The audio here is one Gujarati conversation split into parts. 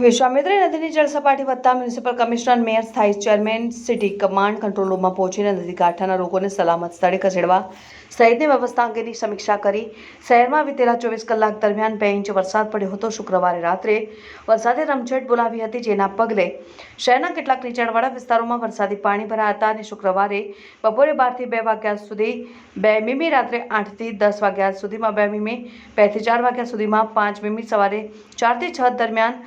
વિશ્વામિત્રી નદીની જળસપાટી વધતા મ્યુનિસિપલ કમિશનર, મેયર, સ્થાયી ચેરમેન, સિટી કમાન્ડ, કંટ્રોલ રૂમમાં પહોંચીને નદી કાંઠાના લોકોને સલામત સ્થળે ખસેડવા, સહિતની વ્યવસ્થા અંગેની સમીક્ષા કરી. શહેરમાં વિતેલા ચોવીસ કલાક દરમિયાન બે ઇંચ વરસાદ પડ્યો હતો. શુક્રવારે રાત્રે વરસાદે રમઝટ બોલાવી હતી, જેના પગલે શહેરના કેટલાક નીચાણવાળા વિસ્તારોમાં વરસાદી પાણી ભરાયા હતા અને શુક્રવારે બપોરે બારથી બે વાગ્યા સુધી બે મીમી, રાત્રે આઠથી દસ વાગ્યા સુધીમાં બે મીમી, બેથી ચાર વાગ્યા સુધીમાં પાંચ મીમી, સવારે ચારથી છ દરમિયાન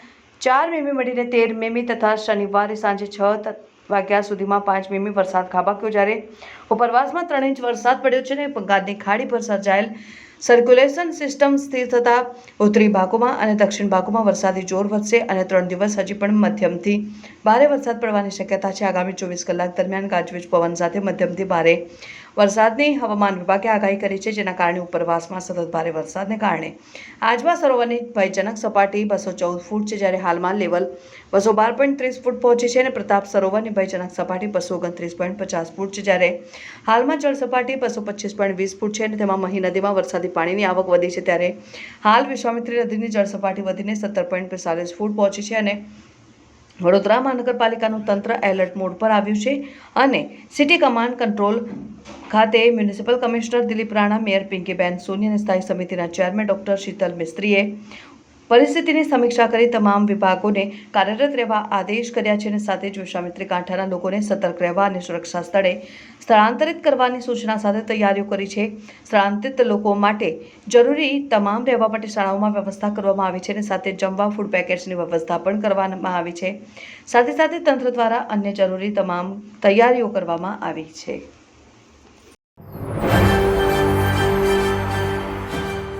ચાર મીમી મળીને તેર મીમી તથા શનિવારે સાંજે છ વાગ્યા સુધીમાં પાંચ મીમી વરસાદ ખાબક્યો જ્યારે ઉપરવાસમાં ત્રણ ઇંચ વરસાદ પડ્યો છે અને બંગાળની ખાડી પર સર્જાયેલ સર્ક્યુલેશન સિસ્ટમ સ્થિર થતાં ઉત્તરી ભાગોમાં અને દક્ષિણ ભાગોમાં વરસાદી જોર વધશે અને ત્રણ દિવસ હજી પણ મધ્યમથી ભારે વરસાદ પડવાની શક્યતા છે. આગામી ચોવીસ કલાક દરમિયાન ગાજવીજ પવન સાથે મધ્યમથી ભારે વરસાદની હવામાન વિભાગે આગાહી કરી છે, જેના કારણે ઉપરવાસમાં સતત ભારે વરસાદને કારણે. આજવા સરોવરની ભયજનક સપાટી બસો ચૌદ ફૂટ છે, જ્યારે હાલમાં લેવલ બસો બાર પોઈન્ટ ત્રીસ ફૂટ પહોંચી છે અને પ્રતાપ સરોવરની ભયજનક સપાટી બસો ઓગણત્રીસ પોઈન્ટ પચાસ ફૂટ છે, જ્યારે હાલમાં જળ સપાટી બસો પચીસ પોઈન્ટ વીસ ફૂટ છે અને તેમાં મહી નદીમાં વરસાદી પાણીની આવક વધી છે ત્યારે હાલ વિશ્વામિત્રી નદીની જળસપાટી વધીને સત્તર પોઈન્ટ પિસ્તાલીસ ફૂટ પહોંચી છે અને વડોદરા મહાનગરપાલિકાનું તંત્ર એલર્ટ મોડ પર આવ્યું છે અને સિટી કમાન્ડ કંટ્રોલ ખાતે municipal commissioner Dilip Rana, mayor Pinkiben Soni અને સ્થાયી સમિતિના ચેરમેન ડોક્ટર શીતલ મિસ્ત્રીએ પરિસ્થિતિની સમીક્ષા કરી તમામ વિભાગોને કાર્યરત રહેવા આદેશ કર્યા છે અને સાથે જ વિશ્વામિત્રી કાંઠાના લોકોને સતર્ક રહેવા અને સુરક્ષા સ્થળે સ્થળાંતરિત કરવાની સૂચના સાથે તૈયારીઓ કરી છે. સ્થળાંતરિત લોકો માટે જરૂરી તમામ રહેવા માટે શાળાઓમાં વ્યવસ્થા કરવામાં આવી છે અને સાથે જમવા ફૂડ પેકેટ્સની વ્યવસ્થા પણ કરવામાં આવી છે. સાથે સાથે તંત્ર દ્વારા અન્ય જરૂરી તમામ તૈયારીઓ કરવામાં આવી છે.